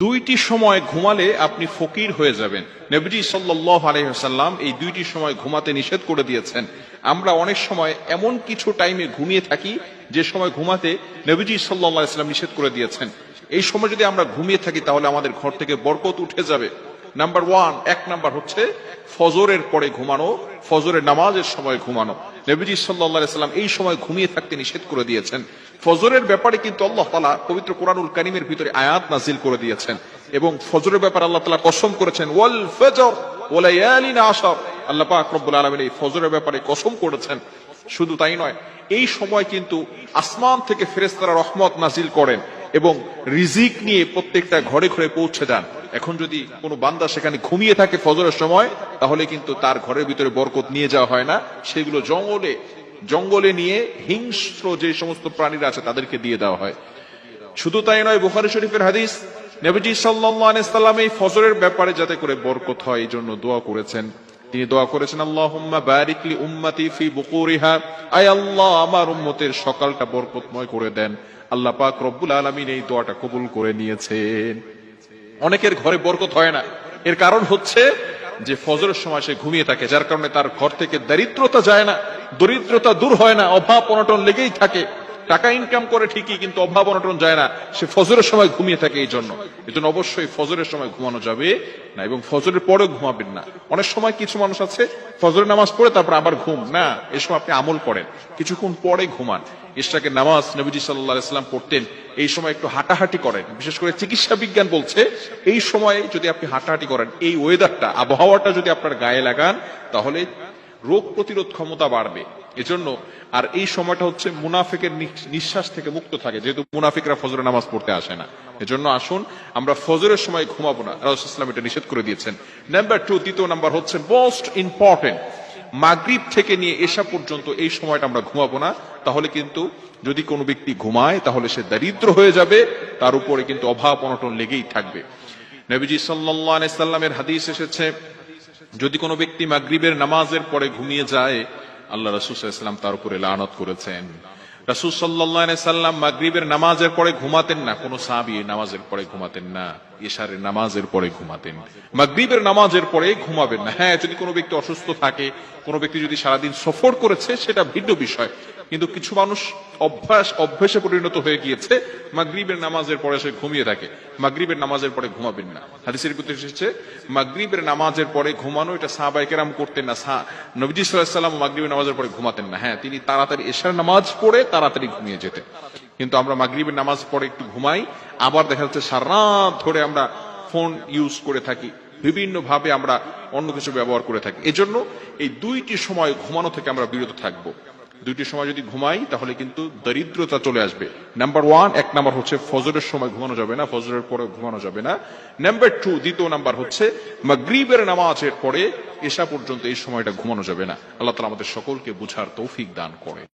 দুইটি সময় ঘুমালে আপনি ফকির হয়ে যাবেন। নবীজি সাল্লাহ আলহাম এই দুইটি সময় ঘুমাতে নিষেধ করে দিয়েছেন। আমরা অনেক সময় এমন কিছু টাইমে ঘুমিয়ে থাকি, যে সময় ঘুমাতে নবীজি সাল্লাহ ইসলাম নিষেধ করে দিয়েছেন। এই সময় যদি আমরা ঘুমিয়ে থাকি, তাহলে আমাদের ঘর থেকে বরকত উঠে যাবে। নাম্বার ওয়ান এক নাম্বার হচ্ছে ফজরের পরে ঘুমানো, ফজরের নামাজের সময় ঘুমানো। নবীজি সাল্লাহ সাল্লাম এই সময় ঘুমিয়ে থাকতে নিষেধ করে দিয়েছেন। ফজরের ব্যাপারে কিন্তু আল্লাহ তালা পবিত্র কোরআনুল কারিমের ভিতরে আয়াত নাজিল করে দিয়েছেন। এবং ফজরের ব্যাপারে আল্লাহ তালা কসম করেছেন, ওয়াল ফজর ওয়ালায়ালিন আশার। আল্লাহ পাক রব্বুল এই ফজরের ব্যাপারে কসম করেছেন। শুধু তাই নয়, এই সময় কিন্তু আসমান থেকে ফেরেশতারা রহমত নাজিল করেন। এবং রিজিক নিয়ে প্রত্যেকটা ঘরে ঘরে পৌঁছে যান। এখন যদি কোনো বান্দা সেখানে ঘুমিয়ে থাকে ফজরের সময়, তাহলে কিন্তু তার ঘরের ভিতরে বরকত নিয়ে যাওয়া হয় না। সেগুলো জঙ্গলে জঙ্গলে নিয়ে হিংস্র যে সমস্ত প্রাণীরা আছে তাদেরকে দিয়ে দেওয়া হয়। শুধু তাই নয়, বুখারি শরীফের হাদিস, নবীজি সাল্লাম এই ফজরের ব্যাপারে যাতে করে বরকত হয়, এই জন্য দোয়া করেছেন। তিনি দোয়া করেছেন, আল্লাহুম্মা বারিকলি উম্মতি ফি বুকুরিহা। আয় আল্লাহ, আমার উম্মতের সকালটা বরকতময় করে দেন। আল্লাহ পাক রব্বুল আলামিন এই দোয়াটা কবুল করে নিয়েছেন। অনেকের ঘরে বরকত হয় না। এর কারণ হচ্ছে যে ফজরের সময় সে ঘুমিয়ে থাকে, যার কারণে তার ঘর থেকে দারিদ্রতা যায় না, দরিদ্রতা দূর হয় না, অভাব অনটন লেগেই থাকে। টাকা ইনকাম করে ঠিকই, কিন্তু অভাব অনটন যায় না। সে ফজরের সময় ঘুমিয়ে থাকে এই জন্য। এই জন্য অবশ্যই ফজরের সময় ঘুমানো যাবে না, এবং ফজরের পরেও ঘুমাবেন না। অনেক সময় কিছু মানুষ আছে, ফজরের নামাজ পড়ে তারপর আবার ঘুম। না এই সময় আপনি আমল করেন। কিছুক্ষণ পরে ঘুমান। ইশরাকের নামাজ নবীজি সাল্লাহ ইসলাম পড়তেন। এই সময় একটু হাঁটাহাঁটি করেন। বিশেষ করে চিকিৎসা বিজ্ঞান বলছে, এই সময় যদি আপনি হাঁটাহাঁটি করেন, এই ওয়েদারটা আবহাওয়াটা যদি আপনার গায়ে লাগান, তাহলে রোগ প্রতিরোধ ক্ষমতা বাড়বে। এজন্য আর এই সময়টা হচ্ছে মুনাফিকের নিঃশ্বাস থেকে মুক্ত থাকে, যেহেতু মুনাফিকরা ফজরের নামাজ পড়তে আসে না। এজন্য আসুন, আমরা ফজরের সময় ঘুমাবো না। রাসুলাম এটা নিষেধ করে দিয়েছেন। নাম্বার টু দ্বিতীয় নাম্বার হচ্ছে মোস্ট ইম্পর্টেন্ট মাগরিব থেকে নিয়ে এসা পর্যন্ত এই সময়টা আমরা ঘুমাবো না। তাহলে কিন্তু যদি কোনো ব্যক্তি ঘুমায়, তাহলে সে দারিদ্র হয়ে যাবে, তার উপরে কিন্তু অভাব অনটন লেগেই থাকবে। নবীজি সাল্লাহ সাল্লামের হাদিস এসেছে, যদি কোনো ব্যক্তি মাগরিবের নামাজের পরে ঘুমিয়ে যায় আল্লাহ রসুলাম তার উপরে লানত করেছেন। রাসুল সাল্লাম মাগরিবের নামাজের পরে ঘুমাতেন না। কোনো সাবি নামাজের পরে ঘুমাতেন না। ইশারের নামাজের পরে ঘুমাতেন। মাগরীবের নামাজের পরে ঘুমাবেন না। হ্যাঁ যদি কোনো ব্যক্তি অসুস্থ থাকে, কোনো ব্যক্তি যদি সারাদিন সফর করেছে, সেটা ভিন্ন বিষয়। কিন্তু কিছু মানুষ অভ্যাস, অভ্যাসে পরিণত হয়ে গিয়েছে, মাগরিবের নামাজের পরে সে ঘুমিয়ে থাকে। মাগরিবের নামাজের পরে ঘুমাবেন না। হাদিসের ভিতরে এসেছে, মাগরিবের নামাজের পরে ঘুমানো এটা সাহাবাই কেরাম করতেন না। সা- নবীজি সাল্লাম মাগরিবের নামাজের পরে ঘুমাতেন না। হ্যাঁ তিনি তাড়াতাড়ি এশার নামাজ পড়ে তাড়াতাড়ি ঘুমিয়ে যেতেন। কিন্তু আমরা মাগরিবের নামাজ পড়ে একটু ঘুমাই, আবার দেখা যাচ্ছে সারা ধরে আমরা ফোন ইউজ করে থাকি বিভিন্ন ভাবে আমরা অন্য কিছু ব্যবহার করে থাকি। এজন্য এই দুইটি সময় ঘুমানো থেকে আমরা বিরত থাকব। দুইটি সময় যদি ঘুমাই, তাহলে কিন্তু দরিদ্রতা চলে আসবে। নাম্বার ওয়ান এক নাম্বার হচ্ছে ফজরের সময় ঘুমানো যাবে না, ফজরের পরে ঘুমানো যাবে না। নাম্বার টু দ্বিতীয় নাম্বার হচ্ছে মাগরিবের নামাজের পরে এসা পর্যন্ত এই সময়টা ঘুমানো যাবে না। আল্লাহ তালা আমাদের সকলকে বুঝার তৌফিক দান করে।